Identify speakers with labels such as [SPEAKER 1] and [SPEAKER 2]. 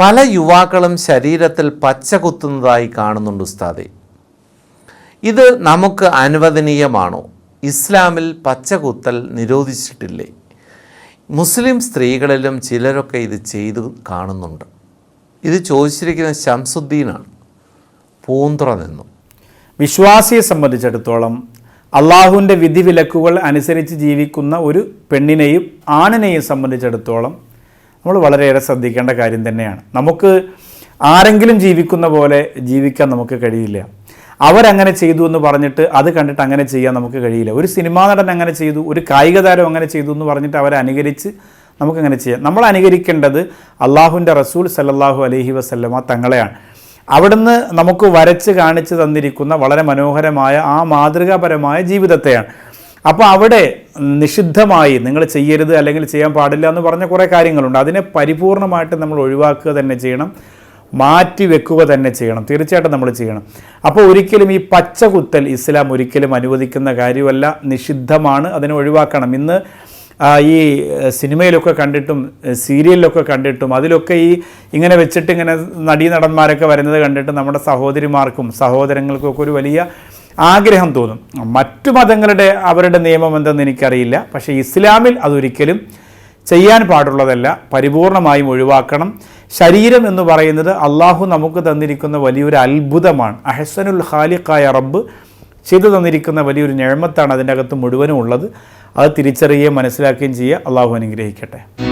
[SPEAKER 1] പല യുവാക്കളും ശരീരത്തിൽ പച്ച കുത്തുന്നതായി കാണുന്നുണ്ട് ഉസ്താദെ. ഇത് നമുക്ക് അനുവദനീയമാണോ? ഇസ്ലാമിൽ പച്ച കുത്തൽ നിരോധിച്ചിട്ടില്ലേ? മുസ്ലിം സ്ത്രീകളിലും ചിലരൊക്കെ ഇത് ചെയ്തു കാണുന്നുണ്ട്. ഇത് ചോദിച്ചിരിക്കുന്ന ശംസുദ്ദീനാണ്. പൂന്തുറ നിന്നും.
[SPEAKER 2] വിശ്വാസിയെ സംബന്ധിച്ചിടത്തോളം അള്ളാഹുവിന്റെ വിധിവിലക്കുകൾ അനുസരിച്ച് ജീവിക്കുന്ന ഒരു പെണ്ണിനെയും ആണിനെയും സംബന്ധിച്ചിടത്തോളം നമ്മൾ വളരെയേറെ ശ്രദ്ധിക്കേണ്ട കാര്യം തന്നെയാണ്. നമുക്ക് ആരെങ്കിലും ജീവിക്കുന്ന പോലെ ജീവിക്കാൻ നമുക്ക് കഴിയില്ല. അവരങ്ങനെ ചെയ്തു എന്ന് പറഞ്ഞിട്ട് അത് കണ്ടിട്ട് അങ്ങനെ ചെയ്യാൻ നമുക്ക് കഴിയില്ല. ഒരു സിനിമാ നടൻ അങ്ങനെ ചെയ്തു ഒരു കായിക താരം അങ്ങനെ ചെയ്തു എന്ന് പറഞ്ഞിട്ട് അവരെ അനുകരിച്ച് നമുക്കങ്ങനെ ചെയ്യാം. നമ്മൾ അനുകരിക്കേണ്ടത് അള്ളാഹുവിന്റെ റസൂൽ സല്ലാഹു അലഹി വസല്ലമ തങ്ങളെയാണ്. അവിടുന്ന് നമുക്ക് വരച്ച് കാണിച്ചു തന്നിരിക്കുന്ന വളരെ മനോഹരമായ ആ മാതൃകാപരമായ ജീവിതത്തെയാണ്. അപ്പോൾ അവിടെ നിഷിദ്ധമായി നിങ്ങൾ ചെയ്യരുത് അല്ലെങ്കിൽ ചെയ്യാൻ പാടില്ല എന്ന് പറഞ്ഞ കുറേ കാര്യങ്ങളുണ്ട്. അതിനെ പരിപൂർണമായിട്ട് നമ്മൾ ഒഴിവാക്കുക തന്നെ ചെയ്യണം. മാറ്റി വെക്കുക തന്നെ ചെയ്യണം. തീർച്ചയായിട്ടും നമ്മൾ ചെയ്യണം. അപ്പോൾ ഒരിക്കലും ഈ പച്ച കുത്തൽ ഇസ്ലാം ഒരിക്കലും അനുവദിക്കുന്ന കാര്യമല്ല. നിഷിദ്ധമാണ് അതിനെ ഒഴിവാക്കണം. ഇന്ന് ഈ സിനിമയിലൊക്കെ കണ്ടിട്ടും സീരിയലിലൊക്കെ കണ്ടിട്ടും അതിലൊക്കെ ഈ ഇങ്ങനെ വെച്ചിട്ട് ഇങ്ങനെ നടീ നടന്മാരൊക്കെ വരുന്നത് കണ്ടിട്ട് നമ്മുടെ സഹോദരിമാർക്കും സഹോദരങ്ങൾക്കും ഒക്കെ ഒരു വലിയ ആഗ്രഹം തോന്നും. മറ്റു മതങ്ങളുടെ അവരുടെ നിയമം എന്തെന്ന് എനിക്കറിയില്ല. പക്ഷേ ഇസ്ലാമിൽ അതൊരിക്കലും ചെയ്യാൻ പാടുള്ളതല്ല. പരിപൂർണമായും ഒഴിവാക്കണം. ശരീരം എന്ന് പറയുന്നത് അള്ളാഹു നമുക്ക് തന്നിരിക്കുന്ന വലിയൊരു അത്ഭുതമാണ്. അഹസനുൽ ഖാലിഖായ റബ്ബ് ചെയ്തു തന്നിരിക്കുന്ന വലിയൊരു ഞഴമത്താണ് അതിന്റെ അകത്ത് മുഴുവനും ഉള്ളത്. അത് തിരിച്ചറിയുകയും മനസ്സിലാക്കുകയും ചെയ്യുക. അള്ളാഹു അനുഗ്രഹിക്കട്ടെ.